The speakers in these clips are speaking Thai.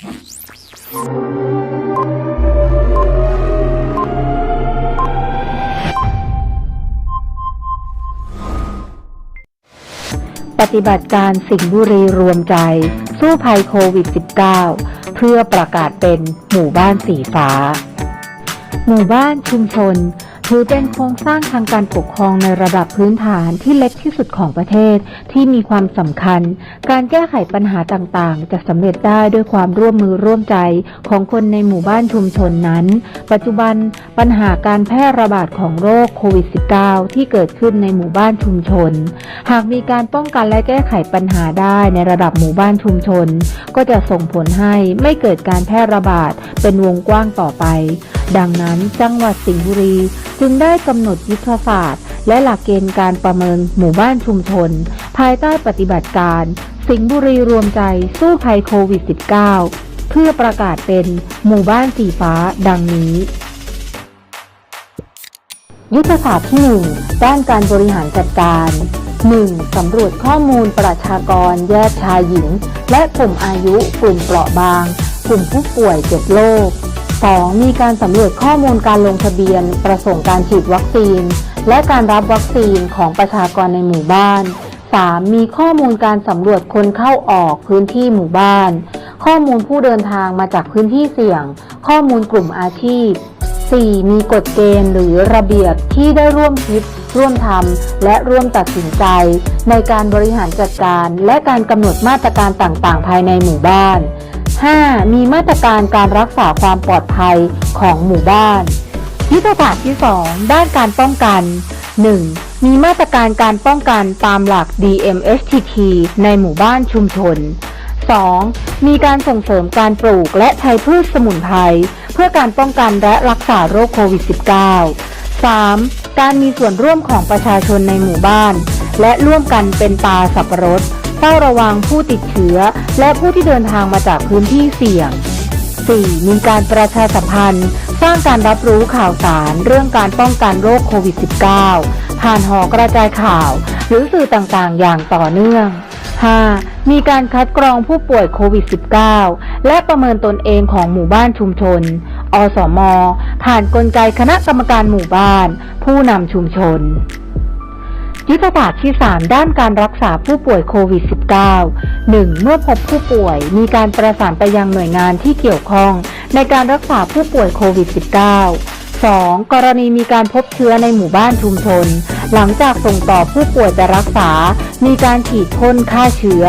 ปฏิบัติการสิงห์บุรีรวมใจ สู้ภัยโควิด -19 เพื่อประกาศเป็นหมู่บ้านสีฟ้า หมู่บ้านชุมชน ถือเป็นโครงสร้างทางการปกครองในระดับพื้นฐานที่เล็กที่สุดของประเทศที่มีความสำคัญ การแก้ไขปัญหาต่างๆ จะสำเร็จได้ด้วยความร่วมมือร่วมใจของคนในหมู่บ้านชุมชนนั้น ปัจจุบันปัญหาการแพร่ระบาดของโรคโควิด -19 ที่เกิดขึ้นในหมู่บ้านชุมชน หากมีการป้องกันและแก้ไขปัญหาได้ในระดับหมู่บ้านชุมชน ก็จะส่งผลให้ไม่เกิดการแพร่ระบาดเป็นวงกว้างต่อไป ดังนั้นจังหวัดสิงห์บุรีจึงได้กำหนดยุทธศาสตร์ และหลักเกณฑ์การประเมินหมู่บ้านชุมชน ภายใต้ปฏิบัติการ สิงห์บุรีรวมใจสู้ภัยโควิด -19 เพื่อประกาศเป็นหมู่บ้านสีฟ้าดังนี้ ยุทธศาสตร์ที่1ด้านการบริหารจัดการ 1. สำรวจข้อมูลประชากรแยกชายหญิง และกลุ่มอายุกลุ่มเปราะบาง กลุ่มผู้ป่วยเจ็ดโรค 2. มีการสำรวจข้อมูลการลงทะเบียน ประสงค์การฉีดวัคซีน และการรับวัคซีนของประชากรในหมู่บ้าน 3. มีข้อมูลการสำรวจคนเข้าออกพื้นที่หมู่บ้าน ข้อมูลผู้เดินทางมาจากพื้นที่เสี่ยง ข้อมูลกลุ่มอาชีพ 4. มีกฎเกณฑ์หรือระเบียบที่ได้ร่วมคิด ร่วมทำและร่วมตัดสินใจ ในการบริหารจัดการ และการกำหนดมาตรการต่างๆ ภายในหมู่บ้าน 5. มีมาตรการการรักษาความปลอดภัยของหมู่บ้าน ยุทธศาสตร์ที่ 2 ด้านการป้องกัน 1. มีมาตรการการป้องกันตามหลัก DMSTT ในหมู่บ้านชุมชน 2. มีการส่งเสริมการปลูกและใช้พืชสมุนไพรเพื่อการป้องกันและรักษาโรคโควิด -19 3. การมีส่วนร่วมของประชาชนในหมู่บ้าน และร่วมกันเป็นตาสับปะรด เฝ้าระวังผู้ติดเชื้อ และผู้ที่เดินทางมาจากพื้นที่เสี่ยง 4. มีการประชาสัมพันธ์ สร้างการรับรู้ข่าวสารเรื่องการป้องกันโรคโควิด -19 ผ่านหอกระจายข่าว หรือสื่อต่างๆ อย่างต่อเนื่อง 5. มีการคัดกรองผู้ป่วยโควิด -19 และประเมินตนเองของหมู่บ้านชุมชน อสม ผ่านกลไกคณะกรรมการหมู่บ้าน ผู้นำชุมชน ยุทธศาสตร์ที่ 3 ด้านการรักษาผู้ป่วยโควิด -19 1. เมื่อพบผู้ป่วยมีการประสานไปยังหน่วยงานที่เกี่ยวข้อง ในการรักษาผู้ป่วยโควิด -19 2. กรณีมีการพบเชื้อในหมู่บ้านชุมชน หลังจากส่งต่อผู้ป่วยไปรักษา มีการฉีดพ่นฆ่าเชื้อ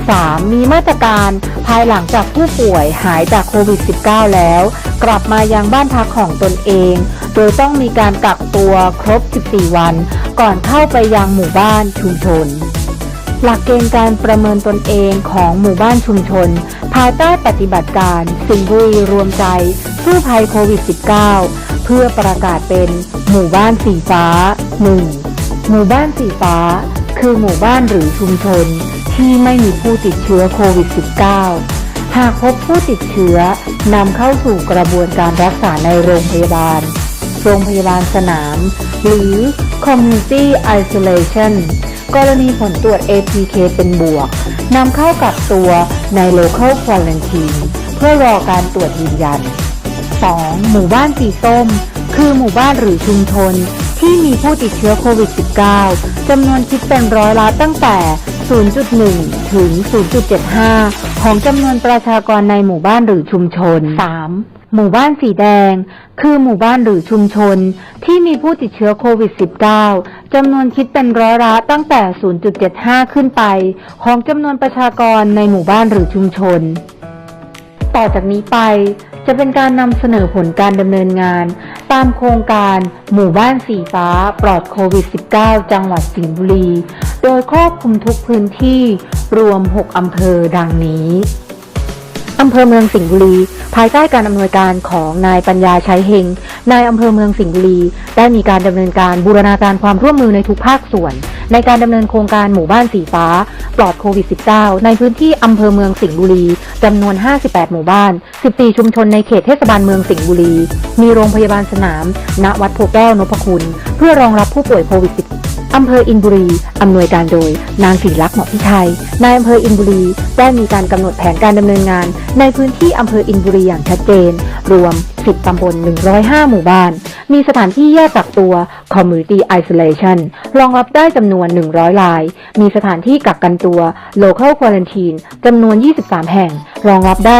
3. มีมาตรการภายหลังจากผู้ป่วยหายจากโควิด -19 แล้ว กลับมายังบ้านพักของตนเอง โดยต้องมีการกักตัวครบ 14 วัน ก่อนเข้าไปยังหมู่บ้านชุมชน หลักเกณฑ์การประเมินตนเองของหมู่บ้านชุมชน ภายใต้ปฏิบัติการสิงบุรีรวมใจสู้ภัยโควิด -19 เพื่อประกาศเป็นหมู่บ้านสีฟ้า 1. หมู่บ้านสีฟ้า คือหมู่บ้านหรือชุมชน ที่ไม่มีผู้ติดเชื้อโควิด -19 หากพบผู้ติดเชื้อนำเข้าสู่กระบวนการรักษาในโรงพยาบาล โรงพยาบาลสนาม หรือ Community Isolation กรณีผลตรวจ ATK เป็นบวกนำเข้ากักตัวใน Local Quarantine เพื่อรอการตรวจยืนยัน 2. หมู่บ้านสีส้ม คือหมู่บ้านหรือชุมชน ที่มีผู้ติดเชื้อโควิด -19 จำนวนคิดเป็นร้อยละตั้งแต่ 0.1 ถึง 0.75 ของจำนวนประชากรในหมู่บ้านหรือชุมชน 3. หมู่บ้านสีแดง คือหมู่บ้านหรือชุมชน ที่มีผู้ติดเชื้อโควิด -19 จำนวนคิดเป็นร้อยละตั้งแต่ 0.75 ขึ้นไป ของจำนวนประชากรในหมู่บ้านหรือชุมชน ต่อจากนี้ไปจะเป็นการนำเสนอผลการดำเนินงาน ตามโครงการหมู่บ้านสีฟ้าปลอดโควิด -19 จังหวัดสิงห์บุรี โดยครอบคลุมทุกพื้นที่รวม 6 อำเภอดังนี้ อำเภอเมืองสิงห์บุรี ภายใต้การอำนวยการของนายปัญญาชัยเฮง นายอำเภอเมืองสิงห์บุรี ได้มีการดำเนินการบูรณาการความร่วมมือในทุกภาคส่วน ในการดำเนินโครงการหมู่บ้านสีฟ้า ปลอดโควิด -19 ในพื้นที่อำเภอเมืองสิงห์บุรีจำนวน 58 หมู่บ้าน 14 ชุมชนในเขตเทศบาลเมืองสิงห์บุรี มีโรงพยาบาลสนาม ณ วัดโพแก้วนพคุณ เพื่อรองรับผู้ป่วยโควิด -19 อำเภออินบุรีอำนวยการโดย นางศิริลักษณ์เหมาะพิชัยนายอำเภออินบุรีได้มีการกำหนดแผนการดำเนินงาน ในพื้นที่อำเภออินบุรีอย่างชัดเจน รวม 10 ตำบล 105 หมู่บ้าน มีสถานที่แยกกักตัว Community Isolation รองรับได้จำนวน 100ราย มีสถานที่กักกันตัว Local Quarantine จำนวน 23 แห่ง รองรับได้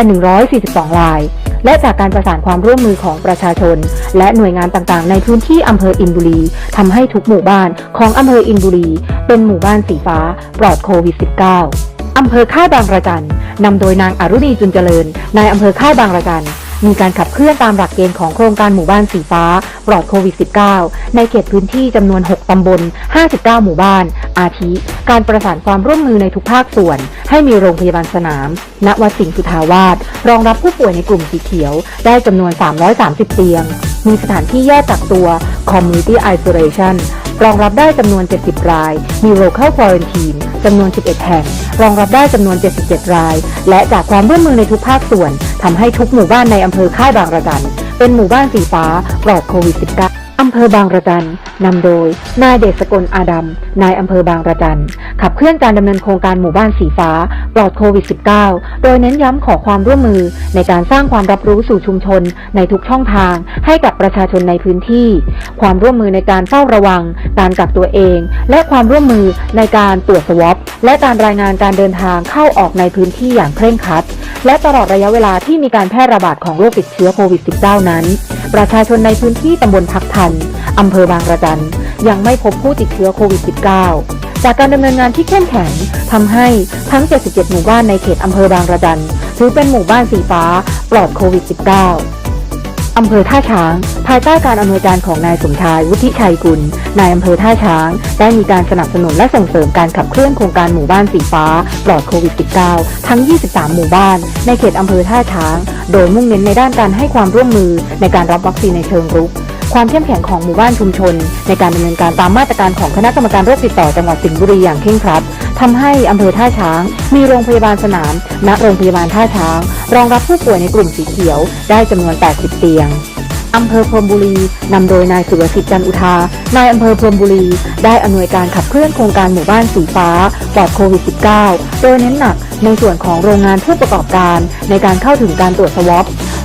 142ราย และจากการประสานความร่วมมือของประชาชน และหน่วยงานต่างๆ ในพื้นที่อำเภออินบุรีทำให้ทุกหมู่บ้านของอำเภออินบุรี เป็นหมู่บ้านสีฟ้าปลอดโควิด -19 อำเภอค่ายบางระจันนำโดยนางอรุณีจุนเจริญนายอำเภอค่ายบางระจัน มีการขับเคลื่อนตามหลักเกณฑ์ของโครงการหมู่บ้านสีฟ้า ปลอดโควิด -19 ในเขตพื้นที่จำนวน 6 ตำบล 59 หมู่บ้าน อาทิ การประสานความร่วมมือในทุกภาคส่วน ให้มีโรงพยาบาลสนาม ณ วัดสิงห์สุทาวาส รองรับผู้ป่วยในกลุ่มสีเขียว ได้จำนวน 330 เตียง มีสถานที่แยกกักตัว Community Isolation รองรับได้จำนวน 70 ราย มี Local Quarantine จำนวน 11 แห่ง รองรับได้จำนวน 77 ราย และจากความร่วมมือในทุกภาคส่วน ทำให้ทุกหมู่บ้านในอำเภอค่ายบางระจันเป็นหมู่บ้านสีฟ้าปลอดโควิด -19 อำเภอบางระจันนำโดย นายเดชสกลอาดัม นายอำเภอบางระจัน ขับเคลื่อนการดำเนินโครงการหมู่บ้านสีฟ้า ปลอดโควิด -19 โดยเน้นย้ำขอความร่วมมือในการสร้างความรับรู้สู่ชุมชนในทุกช่องทาง ให้กับประชาชนในพื้นที่ ความร่วมมือในการเฝ้าระวัง การกักตัวเอง และความร่วมมือในการตรวจสวอปและการรายงานการเดินทางเข้าออกในพื้นที่อย่างเคร่งครัด และตลอดระยะเวลาที่มีการแพร่ระบาดของโรคติดเชื้อโควิด -19 นั้น ประชาชนในพื้นที่ตำบลพักทันอำเภอบางระจัน ยังไม่พบผู้ติดเชื้อโควิด -19 จากการดำเนินงานที่เข้มแข็งทำให้ทั้ง 77 หมู่บ้านในเขตอำเภอบางระจันถือเป็นหมู่บ้านสีฟ้าปลอดโควิด -19 อำเภอท่าช้าง ภายใต้การอำนวยการของนายสมชายวุฒิชัยกุล นายอำเภอท่าช้าง ได้มีการสนับสนุนและส่งเสริมการขับเคลื่อนโครงการหมู่บ้านสีฟ้า ปลอดโควิด -19 ทั้ง 23 หมู่บ้าน ในเขตอำเภอท่าช้าง โดยมุ่งเน้นในด้านการให้ความร่วมมือในการรับวัคซีนในเชิงรุก ความเข้มแข็งของหมู่บ้านชุมชน ในการดำเนินการตามมาตรการของคณะกรรมการโรคติดต่อจังหวัดสิงห์บุรีอย่างเคร่งครัดทำให้อำเภอท่าช้าง มีโรงพยาบาลสนาม ณ โรงพยาบาลท่าช้าง รองรับผู้ป่วยในกลุ่มสีเขียว ได้จำนวน 80 เตียงอำเภอพรมบุรีนำโดยนายสุรสิทธิ์จันอุทานายอำเภอพรมบุรี ได้อำนวยการขับเคลื่อนโครงการหมู่บ้านสีฟ้าปลอดโควิด -19 โดยเน้นหนักในส่วนของโรงงานผู้ประกอบการ ในการเข้าถึงการตรวจสวอป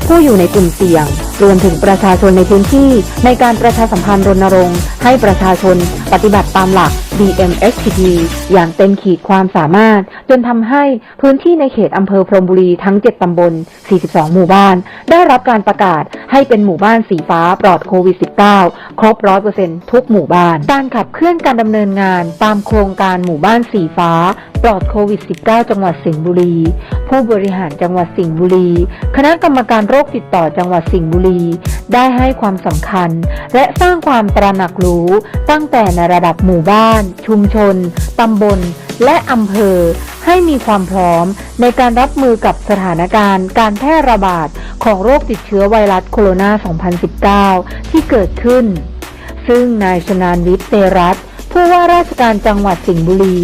ผู้อยู่ในกลุ่มเสี่ยง รวมถึงประชาชนในพื้นที่ ในการประชาสัมพันธ์รณรงค์ ให้ประชาชน ปฏิบัติตามหลัก DMSTP อย่างเต็มขีดความสามารถ จนทำให้พื้นที่ในเขตอำเภอพรหมบุรีทั้ง 7 ตำบล 42 หมู่บ้าน ได้รับการประกาศให้เป็นหมู่บ้านสีฟ้าปลอดโควิด -19 ครบ100%ทุกหมู่บ้าน การขับเคลื่อนการดำเนินงาน ตามโครงการหมู่บ้านสีฟ้า ปลอดโควิด -19 จังหวัดสิงห์บุรี ผู้บริหารจังหวัดสิงห์บุรี คณะกรรมการโรคติดต่อจังหวัดสิงห์บุรี ได้ให้ความสำคัญ และสร้างความตระหนักรู้ ตั้งแต่ในระดับหมู่บ้าน ชุมชนตำบล และอำเภอให้มีความพร้อมในการรับมือกับสถานการณ์ การแพร่ระบาด ของโรคติดเชื้อไวรัสโคโรนา 2019 ที่เกิดขึ้น ซึ่งนายชนานวิทย์เตรัตผู้ว่าราชการจังหวัดสิงห์บุรี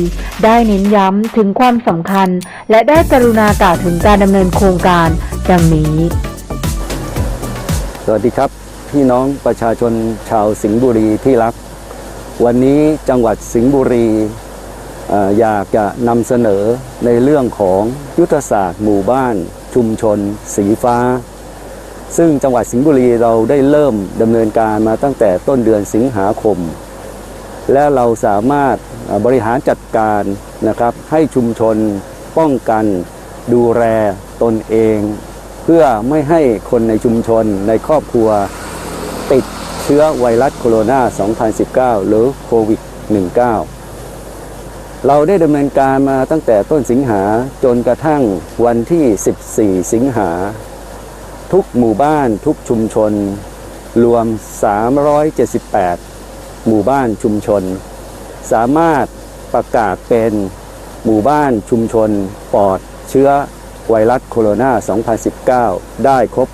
ได้เน้นย้ำถึงความสำคัญ และได้กรุณากล่าวถึงการดำเนินโครงการดังนี้ สวัสดีครับ พี่น้องประชาชนชาวสิงห์บุรีที่รัก วันนี้จังหวัดสิงห์บุรีอยากจะนำเสนอในเรื่องของยุทธศาสตร์หมู่บ้าน ชุมชน สีฟ้า ซึ่งจังหวัดสิงห์บุรีเราได้เริ่มดำเนินการมาตั้งแต่ต้นเดือนสิงหาคม และเราสามารถบริหารจัดการนะครับให้ชุมชนป้องกันดูแลตนเอง เพื่อไม่ให้คนในชุมชนในครอบครัว ติดเชื้อไวรัสโคโรนา 2019 หรือโควิด -19 เราได้ดำเนินการมาตั้งแต่ต้นสิงหาจนกระทั่งวันที่ 14 สิงหา ทุกหมู่บ้านทุกชุมชน รวม 378 หมู่บ้านชุมชน สามารถประกาศเป็นหมู่บ้านชุมชนปลอดเชื้อไวรัสโคโรนา 2019 ได้ครบ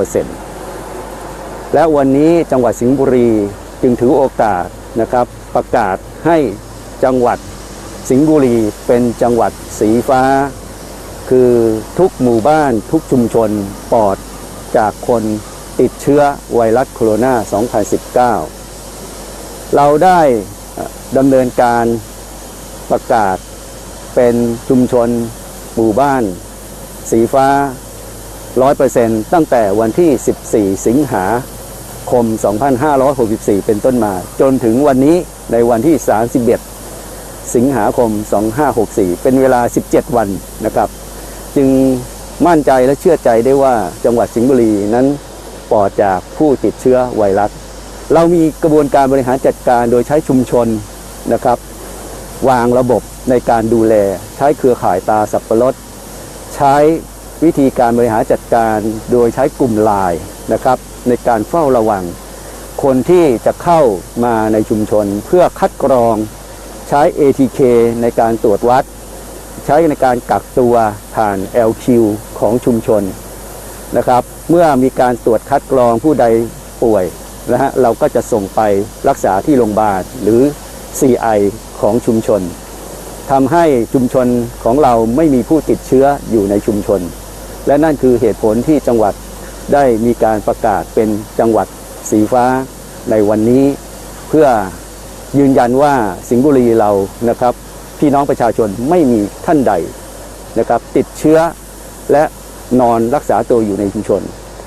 100%และวันนี้จังหวัดสิงห์บุรีจึงถือโอกาสนะครับประกาศให้จังหวัด สิงห์บุรีเป็นจังหวัดสีฟ้า คือทุกหมู่บ้านทุกชุมชนปลอดจากคนติดเชื้อไวรัสโคโรนา 2019 เราได้ดำเนินการประกาศเป็นชุมชนหมู่บ้าน สีฟ้า 100%ตั้งแต่วันที่ 14 สิงหาคม 2564 เป็นต้นมา จนถึงวันนี้ในวันที่ 31 สิงหาคม 2564 เป็นเวลา 17 วันนะครับ จึงมั่นใจและเชื่อใจได้ว่าจังหวัดสิงห์บุรีนั้นปลอดจากผู้ติดเชื้อไวรัส เรามีกระบวนการบริหารจัดการโดยใช้ชุมชนนะครับ วางระบบในการดูแล ใช้เครือข่ายตาสับปะรด ใช้วิธีการบริหารจัดการโดยใช้กลุ่มไลน์นะครับ ในการเฝ้าระวัง คนที่จะเข้ามาในชุมชนเพื่อคัดกรอง ใช้ ATK ในการตรวจวัด ใช้ในการกักตัวผ่าน LQ ของชุมชนนะครับ เมื่อมีการตรวจคัดกรองผู้ใดป่วยนะฮะเราก็จะส่งไปรักษาที่โรงพยาบาลหรือ CI ของชุมชนทำให้ชุมชนของเราไม่มีผู้ติดเชื้ออยู่ในชุมชน และนั่นคือเหตุผลที่จังหวัดได้มีการประกาศเป็นจังหวัดสีฟ้าในวันนี้ เพื่อ ยืนยันว่าสิงห์บุรีเรานะครับ พี่น้องประชาชนไม่มีท่านใดนะครับ ติดเชื้อและนอนรักษาตัวอยู่ในชุมชน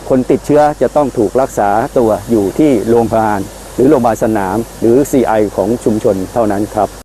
คนติดเชื้อจะต้องถูกรักษาตัวอยู่ที่โรงพยาบาลหรือโรงพยาบาลสนาม หรือ CI ของชุมชนเท่านั้นครับ